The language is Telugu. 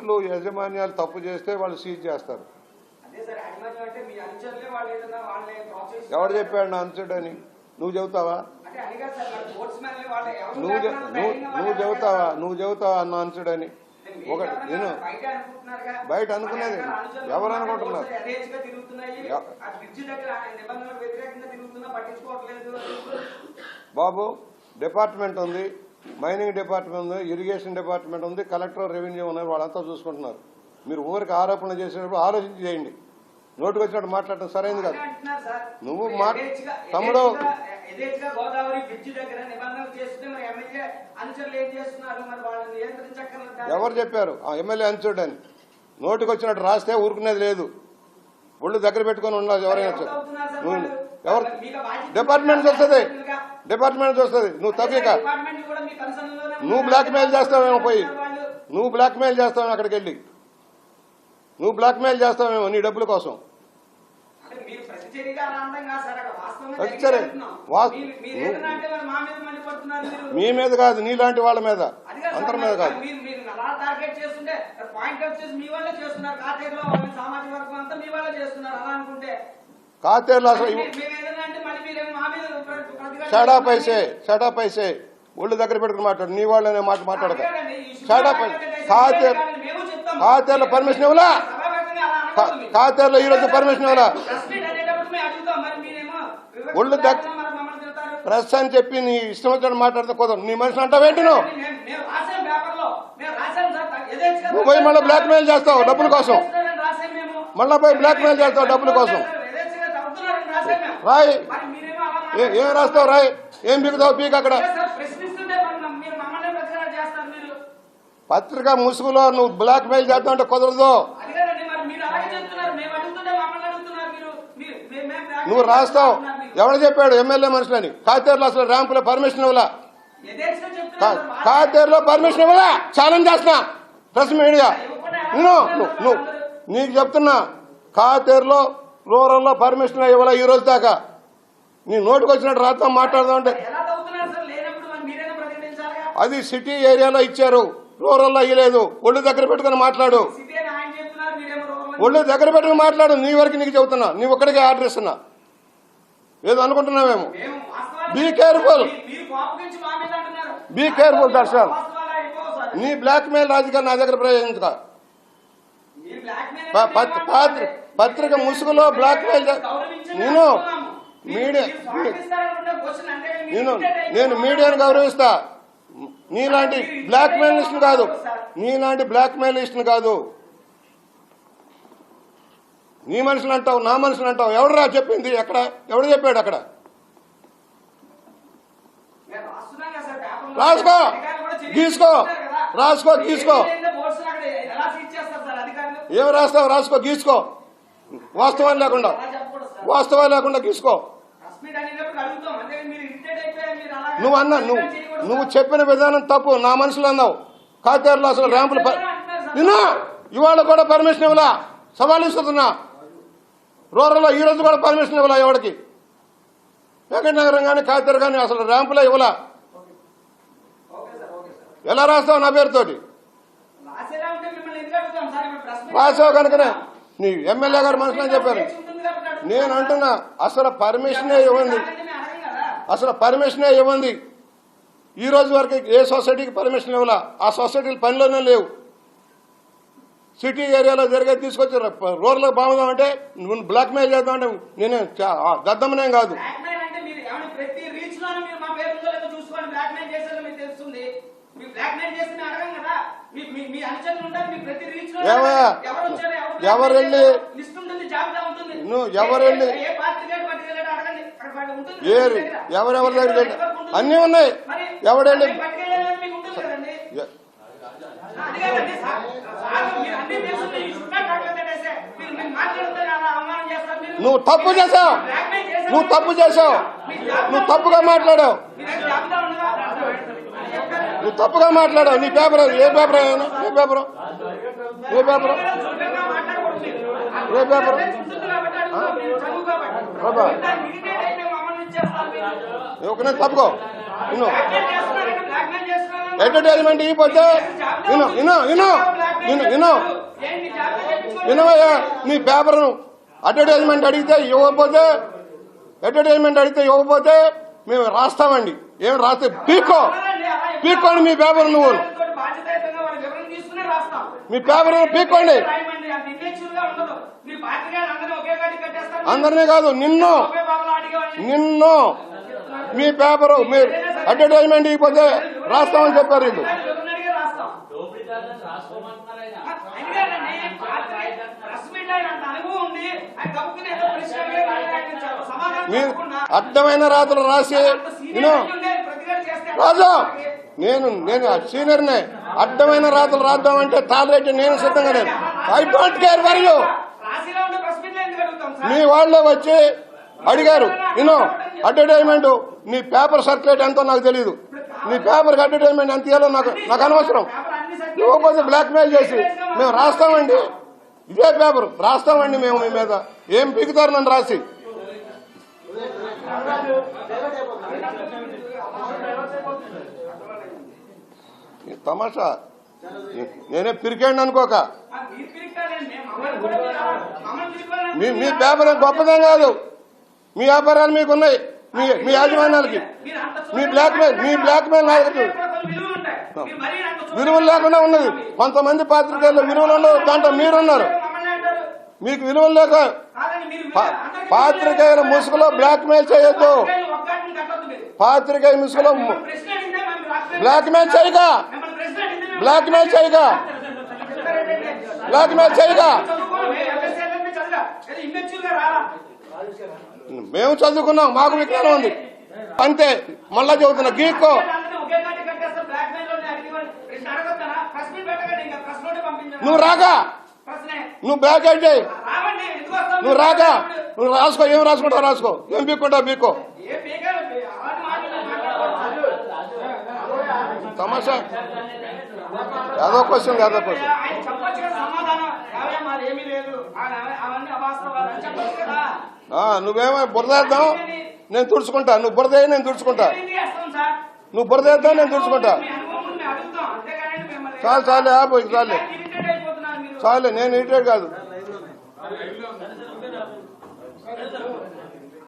కోర్టులు యజమాన్యాలు తప్పు చేస్తే వాళ్ళు సీజ్ చేస్తారు. ఎవడు చెప్పాడు నా అంచుడని నువ్వు చెబుతావా? ఎవరు నువ్వు నువ్వు చెబుతావా? నువ్వు చెబుతావా అన్న అంచుడని ఒకటి నేను బయట అనుకునేది. ఎవరు అనుకుంటున్నారు? బాబు డిపార్ట్మెంట్ ఉంది. మైనింగ్ డిపార్ట్మెంట్ ఉంది ఇరిగేషన్ డిపార్ట్మెంట్ ఉంది కలెక్టర్ రెవెన్యూ ఉన్నారు వాళ్ళంతా చూసుకుంటున్నారు. మీరు ఊరికి ఆరోపణ చేసేటప్పుడు ఆలోచించి చేయండి. నోటుకు వచ్చినట్టు మాట్లాడటం సరైనది కాదు. నువ్వు తమ్ముడు. ఎవరు చెప్పారు? ఆ ఎమ్మెల్యే అంచుడు అని నోటికి వచ్చినట్టు రాస్తే ఊరుకునేది లేదు. ఒళ్ళు దగ్గర పెట్టుకొని ఉండాలి ఎవరైనా నువ్వు? ఎవరు? డిపార్ట్మెంట్? వస్తుంది? డిపార్ట్మెంట్ వస్తుంది నువ్వు లోనే నువ్వు ఉన్నారు. బ్లాక్ మెయిల్ చేస్తావేమో పోయి నువ్వు బ్లాక్ మెయిల్ చేస్తావేమో అక్కడికి వెళ్ళి? నువ్వు బ్లాక్ మెయిల్ చేస్తావేమో నీ డబ్బుల కోసం. సార్, మా మీద కాదు నీలాంటి వాళ్ళ మీద. అందరి మీద కాదు. కాతేరులో అసలు షడా. పైసే షడా పైసే ఒళ్ళు దగ్గర పెట్టుకుని మాట్లాడు. నీ వాళ్ళనే మాట మాట్లాడక. షడా పై టార్గెట్ అయితే కాతేర్. కాతేర్ల పర్మిషన్ ఇవ్వలా. కాతేర్లో ఈ రోజు పర్మిషన్ ఇవ్వలా? ఒళ్ళు దగ్- లేకుండా మరి మమ్మల్ని తిడతారు. ప్రెస్ అని చెప్పి నీ ఇష్టం వచ్చినట్టు మాట్లాడితే కుదరదు. నీ మనిషిని అంటావేంటి నువ్వు? సార్. యథేచ్ఛగా నువ్వు పోయి మళ్ళీ బ్లాక్ మెయిల్ చేస్తావు డబ్బుల కోసం. మళ్ళా పోయి బ్లాక్ మెయిల్ చేస్తావు డబ్బుల కోసం యథేచ్ఛగా చదువుతున్నారని రాసాం మేము. రాయ్. ఏ- ఏం రాస్తావు రాయ్? ఏం బిగుతావు? పీక్ అక్కడ. పత్రిక ముసుగులో నువ్వు బ్లాక్ మెయిల్ చేస్తావు అంటే కుదరదు నువ్వు రాస్తావు. ఎవడు చెప్పాడు? ఎమ్మెల్యే మనుషులని. కాతేరులో అసలు ర్యాంపులో పర్మిషన్ ఇవ్వలా. కాతేరులో పర్మిషన్ ఇవ్వలా? ఛాలెంజ్ చేస్తున్నా. Press media. నువ్వు నువ్వు నీకు చెప్తున్నా. కాతేరులో రూరల్లో పర్మిషన్ ఇవ్వాలా ఈ రోజు దాకా. నీ నోటికి వచ్చినట్టు రాద్దాం మాట్లాడదాం అంటే. ఎలా చదువుతున్నారు సార్? లేనప్పుడు మరి మీరైనా ప్రకటించాలిగా అది సిటీ ఏరియాలో ఇచ్చారు. రూరల్లో ఇవ్వలేదు ఒళ్ళు దగ్గర పెట్టుకుని మాట్లాడు. ఒళ్ళు దగ్గర పెట్టుకుని మాట్లాడు. నీ వరకు నీకు చెబుతున్నా. నీ ఒక్కడికే ఆర్డర్ ఇస్తున్నా ఏదో అనుకుంటున్నావేమో. మేము వాస్తవాలు Be careful. మీరు- మీరు కోపగించి మా మీద అంటున్నారు Be careful, దర్శన్. నీ బ్లాక్ మెయిల్ రాజకీయాలు నా దగ్గర ప్రయోగించుక? పాత్ర- పత్రిక ముసుగులో చే- గౌరవించండి నేను మీడియా- నేను. నేను మీడియాను గౌరవిస్తా. నీలాంటి బ్లాక్ మెయిల్ లిస్ట్ కాదు. నీలాంటి బ్లాక్ మెయిల్ లిస్ట్ కాదు. నీ మనుషులు అంటావు నా మనుషులు అంటావు. ఎవడురా చెప్పింది? ఎక్కడ? ఎవడు చెప్పాడు అక్కడ. రాసుకో. గీసుకో. రాసుకో, గీసుకో. ఏం రాస్తావు? రాసుకో గీసుకో వాస్తవాలు లేకుండా. వాస్తవాలు లేకుండా అలా నువ్వు అన్నా నువ్వు నువ్వు. చెప్పిన విధానం తప్పు. నా మనుషులు అన్నావు. కాతేరులో అసలు ర్యాంపులు నిన్న! ఇవాళ కూడా పర్మిషన్ ఇవ్వలా. సవాల్ ఇస్తున్నా రూరల్లో ఈ రోజు కూడా పర్మిషన్ ఇవ్వలా ఎవరికి వెంకటనగరం కానీ కాతేరు కానీ అసలు ర్యాంపులే ఇవ్వలా. ఎలా రాస్తావు నా పేరుతోటి? రాసావు కనుకనే. నీ ఎమ్మెల్యే గారు మనసులో చెప్పారు? నేను అంటున్నా అసలు పర్మిషనే ఇవ్వండి. అసలు పర్మిషనే ఇవ్వండి. ఈ రోజు వరకు ఏ సొసైటీకి పర్మిషన్ ఇవ్వాల? ఆ సొసైటీలు పనిలోనే లేవు. సిటీ ఏరియాలో జరిగే తీసుకొచ్చి రూరల్ బాగుందామంటే నువ్వు బ్లాక్మెయిల్ చేద్దామంటే నేను చా- కాదు. ప్రతి రీచ్ మీరు మా పేరు ఉందో లేదో బ్లాక్ మెయిల్ మీకు తెలుస్తుంది. మీరు బ్లాక్ మెయిల్ కదా మీ మీ మీ అనుచరులు ఉంటారు మీ ప్రతి రీచ్లో ఏమయ్యా? ఎవరు వచ్చారు? ఎవరు వెళ్ళి లిస్ట్ ఉంటుంది జాబితా ఉంటుంది. నువ్వు ఎవరు ఏ- దగ్గర. ఎవరెవరి ఉంటుంది. అన్నీ ఉన్నాయి. మరి ఎవడెళ్ళి అవి పట్టుకెళ్ళాలని మీకు ఉంటుంది కదండి. ఎ- అది కాదండి సార్. సార్ మీరు అన్ని తెలుసు ఈ should not talk like that మీరు మీరు మాట్లాడితే అలా అవమానం చేస్తారు మీరు. నువ్వు తప్పు చేసావు. నువ్వు తప్పు చేసావు. నువ్వు తప్పుగా మాట్లాడావు మీ దగ్గర జాబితా ఉండదా? అని చెప్పారు. నువ్వు తప్పుగా మాట్లాడావు. నీ పేపర్ ఏ పేపర్ అయినా ఏ పేపర్? ఏ పేపర్? ఏ పేపర్? బాబా. ఒకనే తప్పుకో. ఇన్నో ఎంటర్టైన్మెంట్ ఈ పొద్దు? ఇను ఇను విను విను. వినవయ్యా నీ పేపర్ను అడ్వర్టైజ్మెంట్ అడిగితే ఇవ్వకపోతే అడ్వర్టైజ్మెంట్ అడిగితే ఇవ్వకపోతే మేము రాస్తామండి. ఏం రాస్తే ఎప్పుడు పీక్కోండి మీ పేపర్ నువ్వు. మీ పేపర్ పాత్రికేయులు అందరినీ కాదు నిన్ను. నిన్ను. మీ పేపరు మీరు అడ్వర్టైజ్మెంట్ ఇవ్వకపోతే రాస్తామని చెప్పారు వీళ్ళు. సమాధానం మీరు అడ్డమైన రాతలు రాసి నేను రాజా నేను నేను సీనియర్నే అడ్డమైన రాతలు రాద్దామంటే టాలరెట్ నేను సిద్ధంగా నేను I don't care for you? మీ వాళ్ళే వచ్చి అడిగారు నేను అడ్వర్టైజ్మెంట్ నీ పేపర్ సర్క్యులేట్ ఎంతో నాకు తెలియదు నీ పేపర్కి అడ్వర్టైజ్మెంట్ ఎంత ఇవ్వాలో నాకు నాకు అనవసరం. ఇవ్వకపోతే బ్లాక్మెయిల్ చేసి మేము రాస్తామండి. ఇదే పేపర్ రాస్తామండి మేము మీ మీద. ఏం పీకుతారు నన్ను రాసి? తమాషా? నేనే పిరికాండి అనుకోక. మీ మీ పేపర్ గొప్పదేం కాదు. మీ వ్యాపారాలు మీకు ఉన్నాయి మీ మీ యాజమాన్యాలకి. మీ చూడండి. బ్లాక్మెయిల్ మీ బ్లాక్మెయిల్ నాకు కూడా కొన్ని విలువలు లేకుండా ఉన్నది. కొంతమంది పాత్రికేయులు విలువలు ఉండవు. దాంట్లో మీరున్నారు. మీకు విలువలు లేక పాత్రికేయుల ముసుగులో బ్లాక్మెయిల్ చేయొద్దు. పాత్రికేయ ముసుగులో రాష్ట్రం- బ్లాక్మెయిల్ చేయగా. మేము- బ్లాక్మెయిల్ చేయగా. బ్లాక్మెయిల్ చేయగా. చదువుకోవాలి. మేము చదువుకున్నాం మాకు విజ్ఞానం ఉంది. అంతే మళ్ళా చెబుతున్నా గీక్కో. నువ్వు రాగా. నువ్వు బ్యాక్ అయితే? నువ్వు రాగా. నువ్వు రాసుకో ఏం రాసుకుంటావు రాసుకో. ఏం పీక్కుంటావు పీక్కో తమాషా. అని క్వశ్చన్ కదా క్వశ్చన్. నువ్వేమో బురదేద్దాం నేను తుడుచుకుంటా. నువ్వు బురదే నేను తుడుచుకుంటా. నువ్వు బురదేద్దాం నేను తుడుచుకుంటా. చాలు చాలు ఆపోయి చాలే. చాలే నేను ఇటే కాదు.